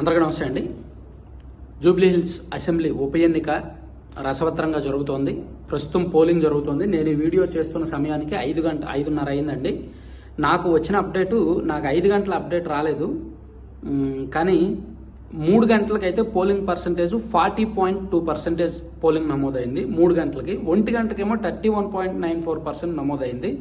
అందరికీ నమస్తే అండి. జూబ్లీహిల్స్ అసెంబ్లీ ఉప ఎన్నిక రసవత్తరంగా జరుగుతోంది. ప్రస్తుతం పోలింగ్ జరుగుతోంది. నేను ఈ వీడియో చేస్తున్న సమయానికి ఐదు గంట ఐదున్నర అయిందండి. నాకు వచ్చిన అప్డేటు నాకు ఐదు గంటల అప్డేట్ రాలేదు. కానీ మూడు గంటలకైతే polling percentage forty point two percentage polling నమోదైంది. మూడు గంటలకి. ఒంటి గంటకేమో thirty one point nine four percent నమోదైంది.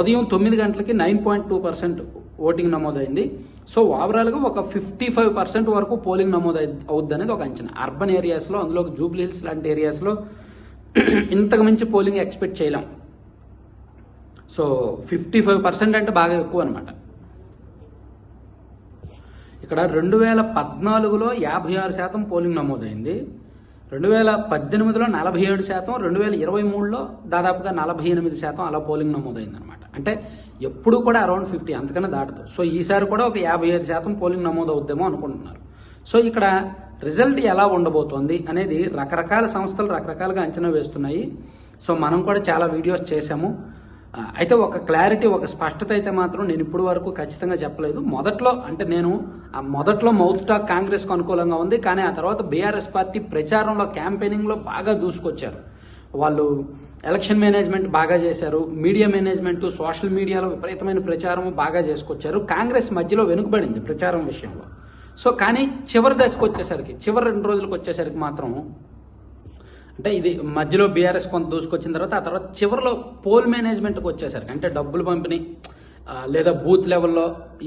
ఉదయం తొమ్మిది గంటలకి nine point two percent voting నమోదైంది. సో ఓవరాల్గా ఒక ఫిఫ్టీ ఫైవ్ పర్సెంట్ వరకు పోలింగ్ నమోదు అవుద్ది అనేది ఒక అంచనా. అర్బన్ ఏరియాస్లో అందులో జూబ్లీ హిల్స్ లాంటి ఏరియాస్లో ఇంతకు మించి పోలింగ్ ఎక్స్పెక్ట్ చేయలేం. సో ఫిఫ్టీ ఫైవ్ పర్సెంట్ అంటే బాగా ఎక్కువ అనమాట ఇక్కడ రెండు వేల పద్నాలుగులో యాభై ఆరు శాతం పోలింగ్ నమోదైంది. రెండు వేల పద్దెనిమిదిలో నలభై ఏడు శాతం రెండు వేల ఇరవై మూడులో దాదాపుగా నలభై ఎనిమిది శాతం అలా పోలింగ్ నమోదైంది అనమాట అంటే ఎప్పుడు కూడా అరౌండ్ ఫిఫ్టీ అంతకన్నా దాటదు సో ఈసారి కూడా ఒక యాభై ఐదు శాతం పోలింగ్ నమోదు అవుద్దేమో అనుకుంటున్నారు. సో ఇక్కడ రిజల్ట్ ఎలా ఉండబోతోంది అనేది రకరకాల సంస్థలు రకరకాలుగా అంచనా వేస్తున్నాయి. సో మనం కూడా చాలా వీడియోస్ చేశాము. అయితే ఒక క్లారిటీ ఒక స్పష్టత అయితే మాత్రం నేను ఇప్పటి వరకు ఖచ్చితంగా చెప్పలేదు. మొదట్లో అంటే నేను ఆ మొదట్లో మౌత్ టాక్ కాంగ్రెస్కు అనుకూలంగా ఉంది కానీ ఆ తర్వాత బీఆర్ఎస్ పార్టీ ప్రచారంలో క్యాంపెయినింగ్లో బాగా దూసుకొచ్చారు. వాళ్ళు ఎలక్షన్ మేనేజ్మెంట్ బాగా చేశారు మీడియా మేనేజ్మెంట్ సోషల్ మీడియాలో విపరీతమైన ప్రచారం బాగా చేసుకొచ్చారు. కాంగ్రెస్ మధ్యలో వెనుకబడింది ప్రచారం విషయంలో. సో కానీ చివరి దశకు వచ్చేసరికి చివరి రెండు రోజులకు వచ్చేసరికి మాత్రం అంటే ఇది మధ్యలో బీఆర్ఎస్ కొంత దూసుకొచ్చిన తర్వాత ఆ తర్వాత చివరిలో పోల్ మేనేజ్మెంట్కి వచ్చేసరికి అంటే డబ్బులు పంపిణీ లేదా బూత్ లెవెల్లో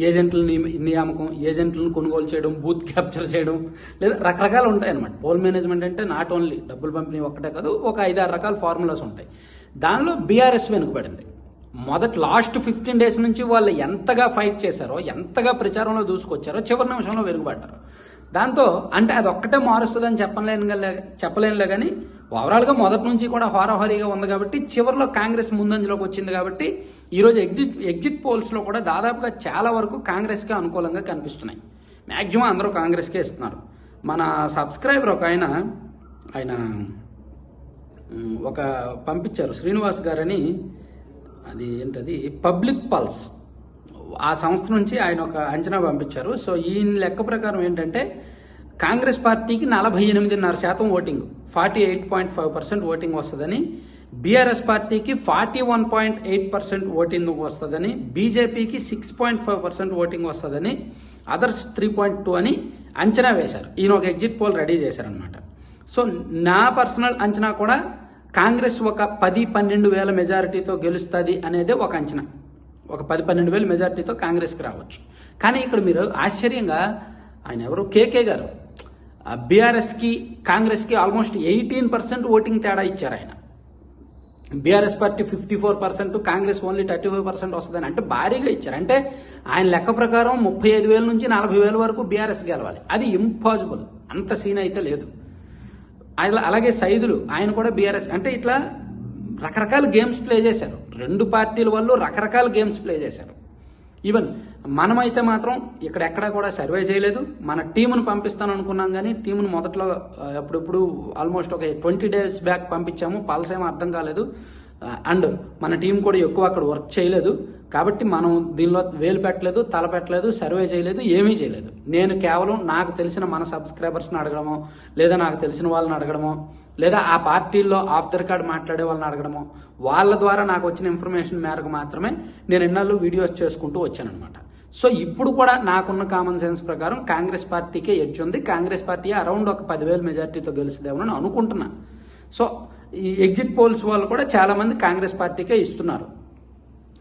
ఏజెంట్ల నియామకం ఏజెంట్లను కొనుగోలు చేయడం బూత్ క్యాప్చర్ చేయడం లేదా రకరకాలు ఉంటాయి అనమాట పోల్ మేనేజ్మెంట్ అంటే నాట్ ఓన్లీ డబ్బులు పంపిణీ ఒక్కటే కాదు ఒక ఐదారు రకాల ఫార్ములాస్ ఉంటాయి. దానిలో బీఆర్ఎస్ వెనుకబడింది. మొదటి లాస్ట్ ఫిఫ్టీన్ డేస్ నుంచి వాళ్ళు ఎంతగా ఫైట్ చేశారో ఎంతగా ప్రచారంలో దూసుకొచ్చారో చివరి నిమిషంలో వెనుకబడ్డారు. దాంతో అంటే అది ఒక్కటే మారుస్తుందని చెప్పలేను చెప్పలేనులే కానీ ఓవరాల్గా మొదటి నుంచి కూడా హోరాహోరీగా ఉంది కాబట్టి చివరిలో కాంగ్రెస్ ముందంజలోకి వచ్చింది కాబట్టి ఈరోజు ఎగ్జిట్ ఎగ్జిట్ పోల్స్లో కూడా దాదాపుగా చాలా వరకు కాంగ్రెస్కే అనుకూలంగా కనిపిస్తున్నాయి. మ్యాక్సిమం అందరూ కాంగ్రెస్కే ఇస్తున్నారు. మన సబ్స్క్రైబర్ ఒక ఆయన ఆయన ఒక పంపించారు. శ్రీనివాస్ గారని అది ఏంటది? Public pulse. ఆ సంస్థ నుంచి ఆయన ఒక అంచనా పంపించారు. సో ఈయన లెక్క ప్రకారం ఏంటంటే కాంగ్రెస్ పార్టీకి నలభై ఎనిమిదిన్నర శాతం voting forty eight point five percent voting వస్తుందని బీఆర్ఎస్ పార్టీకి forty one point eight percent voting వస్తుందని బీజేపీకి six point five percent voting వస్తుందని అదర్స్ త్రీ పాయింట్ టూ అని అంచనా వేశారు. ఈయన ఒక ఎగ్జిట్ పోల్ రెడీ చేశారనమాట సో నా పర్సనల్ అంచనా కూడా కాంగ్రెస్ ఒక పది పన్నెండు వేల మెజారిటీతో గెలుస్తుంది అనేది ఒక అంచనా. ఒక పది పన్నెండు వేలు మెజార్టీతో కాంగ్రెస్కి రావచ్చు. కానీ ఇక్కడ మీరు ఆశ్చర్యంగా ఆయన ఎవరు? కేకే గారు. బీఆర్ఎస్కి కాంగ్రెస్కి ఆల్మోస్ట్ ఎయిటీన్ పర్సెంట్ ఓటింగ్ తేడా ఇచ్చారు ఆయన. BRS party fifty four percent Congress only thirty five percent వస్తుందని అంటే భారీగా ఇచ్చారు. అంటే ఆయన లెక్క ప్రకారం ముప్పై ఐదు వేల నుంచి నలభై వేల వరకు బీఆర్ఎస్ గెలవాలి. అది ఇంపాసిబుల్. అంత సీన్ అయితే లేదు. అలా అలాగే సైదులు ఆయన కూడా బీఆర్ఎస్ అంటే ఇట్లా రకరకాల గేమ్స్ ప్లే చేశారు. రెండు పార్టీల వాళ్ళు రకరకాల గేమ్స్ ప్లే చేశారు. ఈవెన్ మనమైతే మాత్రం ఇక్కడ ఎక్కడా కూడా సర్వే చేయలేదు. మన టీమును పంపిస్తాను అనుకున్నాం కానీ టీమును మొదట్లో అప్పుడప్పుడు ఆల్మోస్ట్ ఒక ట్వంటీ డేస్ బ్యాక్ పంపించాము. పాలసీ ఏమో అర్థం కాలేదు. అండ్ మన టీం కూడా ఎక్కువ అక్కడ వర్క్ చేయలేదు. కాబట్టి మనం దీనిలో వేలు పెట్టలేదు తల పెట్టలేదు సర్వే చేయలేదు ఏమీ చేయలేదు. నేను కేవలం నాకు తెలిసిన మన సబ్స్క్రైబర్స్ని అడగడమో లేదా నాకు తెలిసిన వాళ్ళని అడగడమో లేదా ఆ పార్టీల్లో ఆఫ్ ద రికార్డ్ మాట్లాడే వాళ్ళని అడగడమో వాళ్ళ ద్వారా నాకు వచ్చిన ఇన్ఫర్మేషన్ మేరకు మాత్రమే నేను ఎన్నాళ్ళు వీడియోస్ చేసుకుంటూ వచ్చానమాట సో ఇప్పుడు కూడా నాకున్న కామన్ సెన్స్ ప్రకారం కాంగ్రెస్ పార్టీకే ఎడ్జ్ ఉంది. కాంగ్రెస్ పార్టీ అరౌండ్ ఒక పదివేల మెజార్టీతో గెలిచిదేమో అనుకుంటున్నా. సో ఈ ఎగ్జిట్ పోల్స్ వాళ్ళు కూడా చాలామంది కాంగ్రెస్ పార్టీకే ఇస్తున్నారు.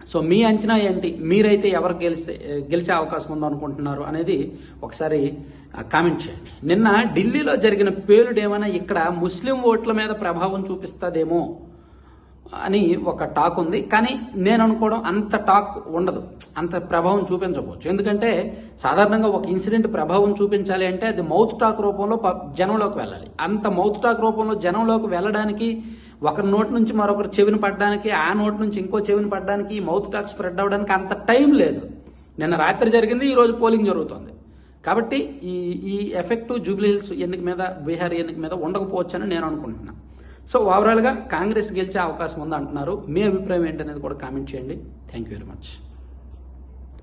సో మీ అంచనా ఏంటి? మీరైతే ఎవరు గెలిస్తే గెలిచే అవకాశం ఉందనుకుంటున్నారు అనేది ఒకసారి కామెంట్ చేయండి. నిన్న ఢిల్లీలో జరిగిన పేలుడు ఏమైనా ఇక్కడ ముస్లిం ఓట్ల మీద ప్రభావం చూపిస్తుందేమో అని ఒక టాక్ ఉంది. కానీ నేను అనుకోవడం అంత టాక్ ఉండదు. అంత ప్రభావం చూపించకపోవచ్చు. ఎందుకంటే సాధారణంగా ఒక ఇన్సిడెంట్ ప్రభావం చూపించాలి అంటే అది మౌత్ టాక్ రూపంలో ప- జనంలోకి వెళ్ళాలి. అంత మౌత్ టాక్ రూపంలో జనంలోకి వెళ్ళడానికి ఒకరి నోటి నుంచి మరొకరు చెవిని పడడానికి ఆ నోటి నుంచి ఇంకో చెవిని పడడానికి మౌత్ టాక్ స్ప్రెడ్ అవ్వడానికి అంత టైం లేదు. నిన్న రాత్రి జరిగింది ఈ రోజు పోలింగ్ జరుగుతుంది. కాబట్టి ఈ ఈ ఎఫెక్ట్ జూబ్లీ హిల్స్ ఎన్నిక మీద బీహార్ ఎన్నిక మీద ఉండకపోవచ్చు అని నేను అనుకుంటున్నాను సో ఓవరాల్గా కాంగ్రెస్ గెలిచే అవకాశం ఉంది అంటున్నారు మీ అభిప్రాయం ఏంటనేది కూడా కామెంట్ చేయండి. Thank you very much